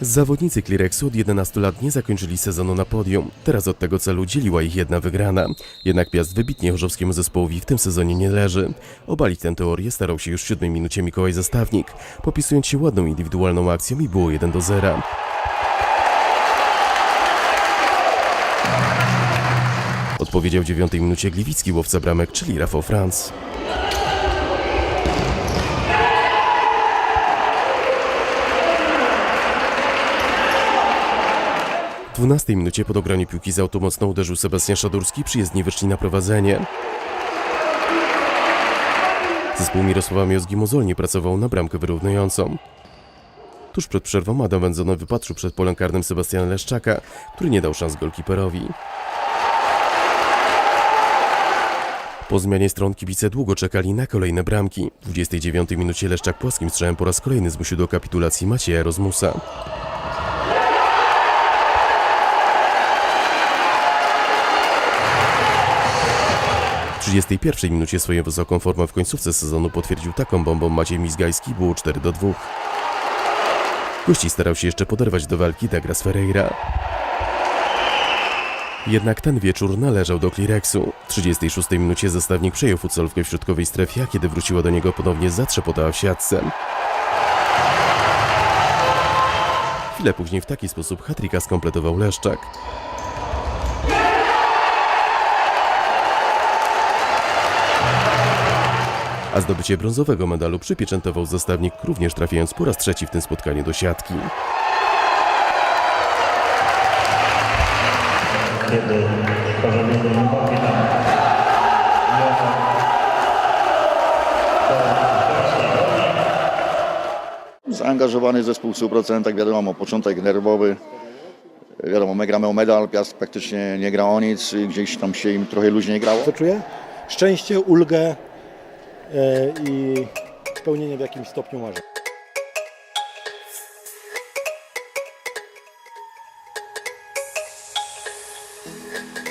Zawodnicy Clearexu od 11 lat nie zakończyli sezonu na podium. Teraz od tego celu dzieliła ich jedna wygrana. Jednak Piast wybitnie chorzowskiemu zespołowi w tym sezonie nie leży. Obalić tę teorię starał się już w siódmej minucie Mikołaj Zastawnik, popisując się ładną indywidualną akcją i było 1 do 0. Odpowiedział w dziewiątej minucie gliwicki łowca bramek, czyli Rafał Franz. W 12 minucie pod ogranie piłki z autu mocno uderzył Sebastian Szadurski, przyjezdni wyszli na prowadzenie. Zespół Mirosława Miozgi mozolnie pracował na bramkę wyrównującą. Tuż przed przerwą Adam Wędzony wypatrzył przed polem karnym Sebastiana Leszczaka, który nie dał szans golkiperowi. Po zmianie stron kibice długo czekali na kolejne bramki. W 29 minucie Leszczak płaskim strzałem po raz kolejny zmusił do kapitulacji Macieja Rozmusa. 31 minucie swoją wysoką formę w końcówce sezonu potwierdził taką bombą Maciej Mizgajski, było 4 do 2. Gości starał się jeszcze poderwać do walki Douglas Ferreira. Jednak ten wieczór należał do Clearexu. W 36 minucie zastawnik przejął futsolówkę w środkowej strefie, a kiedy wróciła do niego ponownie zatrzepotała w siatce. Chwilę później w taki sposób hatrika skompletował Leszczak. A zdobycie brązowego medalu przypieczętował zastawnik, również trafiając po raz trzeci w tym spotkaniu do siatki. kiedy Zaangażowany zespół w 100%, wiadomo, początek nerwowy. Wiadomo, my gramy o medal, Piast praktycznie nie gra o nic, i gdzieś tam się im trochę luźniej grało. Co czuję? Szczęście, ulgę E, i spełnienie w jakimś stopniu marzeń. thank